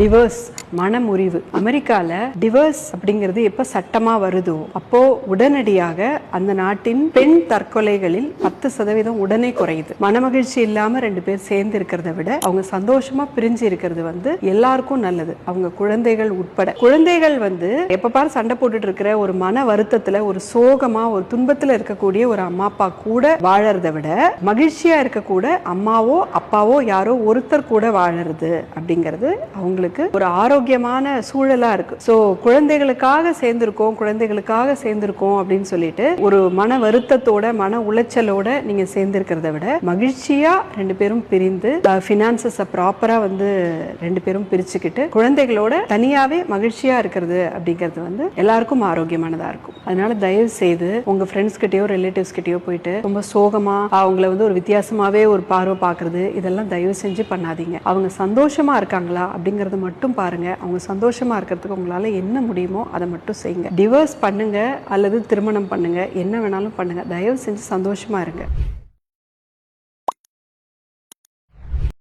Divorce மனமுறிவு. அமெரிக்கால divorce அப்படிங்கிறது எப்போ சட்டமா வருதோ அப்போ உடனடியாக அந்த நாட்டின் பெண் தற்கொலைகளில் பத்து சதவீதம் உடனே குறையுது. மனமகிழ்ச்சி இல்லாம ரெண்டு பேர் சேர்ந்து இருக்கிறத விட அவங்க சந்தோஷமா பிரிஞ்சு இருக்கிறது வந்து எல்லாருக்கும் நல்லது. அவங்க குழந்தைகள் உட்பட. குழந்தைகள் வந்து எப்போ பாரு சண்டை போட்டுட்டு இருக்கிற ஒரு மன வருத்தத்துல ஒரு சோகமா ஒரு துன்பத்தில் இருக்கக்கூடிய ஒரு அம்மா அப்பா கூட வாழறத விட மகிழ்ச்சியா இருக்கக்கூட அம்மாவோ அப்பாவோ யாரோ ஒருத்தர் கூட வாழறது அப்படிங்கிறது அவங்களுக்கு ஒரு ஆரோக்கியமான சூழலா இருக்கு. ஸோ குழந்தைகளுக்காக சேர்ந்திருக்கோம் குழந்தைகளுக்காக சேர்ந்திருக்கோம் அப்படின்னு சொல்லிட்டு ஒரு மன வருத்தத்தோட மன உளைச்சலோட நீங்க சேர்ந்திருக்கிறத விட மகிழ்ச்சியா ரெண்டு பேரும் பிரிந்து ஃபினான்சஸை ப்ராப்பரா வந்து ரெண்டு பேரும் பிரிச்சுக்கிட்டு குழந்தைகளோட தனியாவே மகிழ்ச்சியா இருக்கிறது அப்படிங்கிறது வந்து எல்லாருக்கும் ஆரோக்கியமானதா இருக்கும். அதனால தயவு செய்து உங்க ஃப்ரெண்ட்ஸ் கிட்டயோ ரிலேட்டிவ்ஸ் கிட்டயோ போயிட்டு ரொம்ப சோகமா அவங்கள வந்து ஒரு வித்தியாசமாவே ஒரு பார்வை பார்க்கறது இதெல்லாம் தயவு செஞ்சு பண்ணாதீங்க. அவங்க சந்தோஷமா இருக்காங்களா அப்படிங்கறத மட்டும் பாருங்கள் அவங்க சந்தோஷமாக இருக்கிறதுக்கு உங்களால் என்ன முடியுமோ அதை மட்டும் செய்யுங்க. டிவோர்ஸ் பண்ணுங்கள் அல்லது திருமணம் பண்ணுங்கள் என்ன வேணாலும் பண்ணுங்கள் தயவு செஞ்சு சந்தோஷமாக இருங்க.